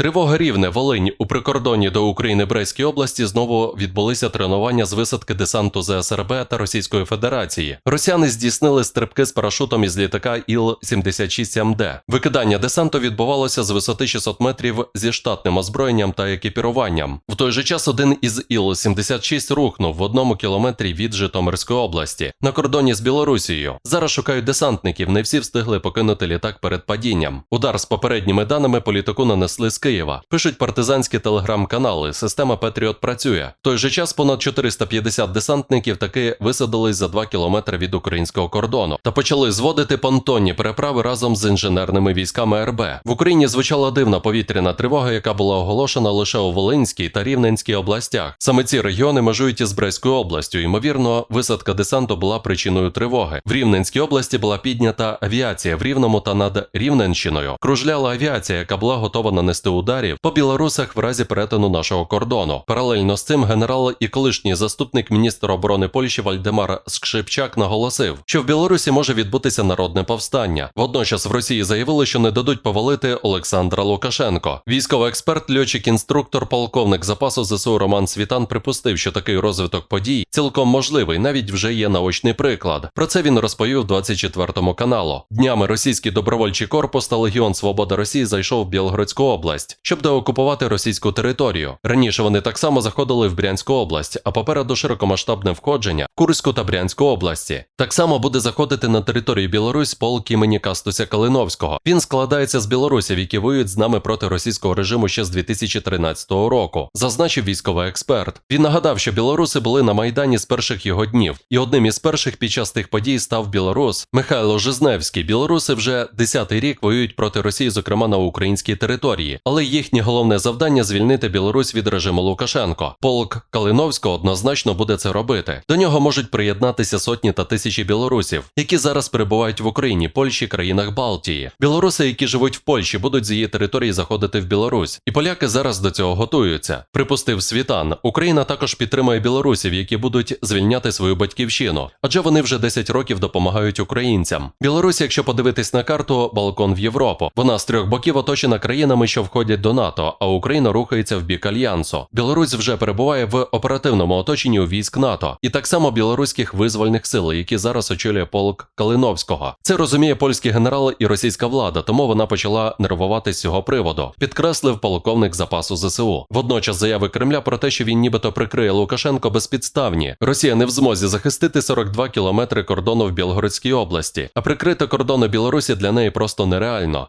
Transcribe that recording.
Тривога рівне Волинь у прикордонні до України Брестській області знову відбулися тренування з висадки десанту ЗСРБ та Російської Федерації. Росіяни здійснили стрибки з парашутом із літака Іл-76МД. Викидання десанту відбувалося з висоти 600 метрів зі штатним озброєнням та екіпіруванням. В той же час один із Іл-76 рухнув в одному кілометрі від Житомирської області на кордоні з Білорусією. Зараз шукають десантників. Не всі встигли покинути літак перед падінням. Удар з попередніми даними по літаку нанесли з Києва. Пишуть партизанські телеграм-канали. Система Петріот працює. В той же час понад 450 десантників таки висадились за 2 кілометри від українського кордону та почали зводити понтонні переправи разом з інженерними військами РБ. В Україні звучала дивна повітряна тривога, яка була оголошена лише у Волинській та Рівненській областях. Саме ці регіони межують із Брестською областю. Ймовірно, висадка десанту була причиною тривоги. В Рівненській області була піднята авіація в Рівному та над Рівненщиною. Кружляла авіація, яка була готова нанести ударів по білорусах в разі перетину нашого кордону. Паралельно з цим генерал і колишній заступник міністра оборони Польщі Вальдемар Скшипчак наголосив, що в Білорусі може відбутися народне повстання. Водночас в Росії заявили, що не дадуть повалити Олександра Лукашенко. Військовий експерт, льотчик, інструктор, полковник запасу ЗСУ Роман Світан припустив, що такий розвиток подій цілком можливий. Навіть вже є наочний приклад. Про це він розповів 24 каналу. Днями російський добровольчий корпус та Легіон Свобода Росії зайшов в Білгородську область, щоб деокупувати російську територію. Раніше вони так само заходили в Брянську область, а попереду широкомасштабне входження в Курську та Брянську області. Так само буде заходити на територію Білорусь полк імені Кастуся Калиновського. Він складається з білорусів, які воюють з нами проти російського режиму ще з 2013 року, зазначив військовий експерт. Він нагадав, що білоруси були на майдані з перших його днів, і одним із перших під час тих подій став білорус Михайло Жизневський. Білоруси вже десятий рік воюють проти Росії, зокрема на українській території, але їхнє головне завдання звільнити Білорусь від режиму Лукашенко. Полк Калиновського однозначно буде це робити. До нього можуть приєднатися сотні та тисячі білорусів, які зараз перебувають в Україні, Польщі, країнах Балтії. Білоруси, які живуть в Польщі, будуть з її території заходити в Білорусь, і поляки зараз до цього готуються. Припустив Світан. Україна також підтримує білорусів, які будуть звільняти свою батьківщину, адже вони вже 10 років допомагають українцям. Білорусь, якщо подивитись на карту, балкон в Європу. Вона з трьох боків оточена країнами, що входять до НАТО, а Україна рухається в бік альянсу. Білорусь вже перебуває в оперативному оточенні військ НАТО, і так само білоруських визвольних сил, які зараз очолює полк Калиновського. Це розуміє польський генерал і російська влада, тому вона почала нервувати з цього приводу. Підкреслив полковник запасу ЗСУ. Водночас заяви Кремля про те, що він нібито прикриє Лукашенко безпідставні. Росія не в змозі захистити 42 кілометри кордону в Білгородській області, а прикрити кордони Білорусі для неї просто нереально.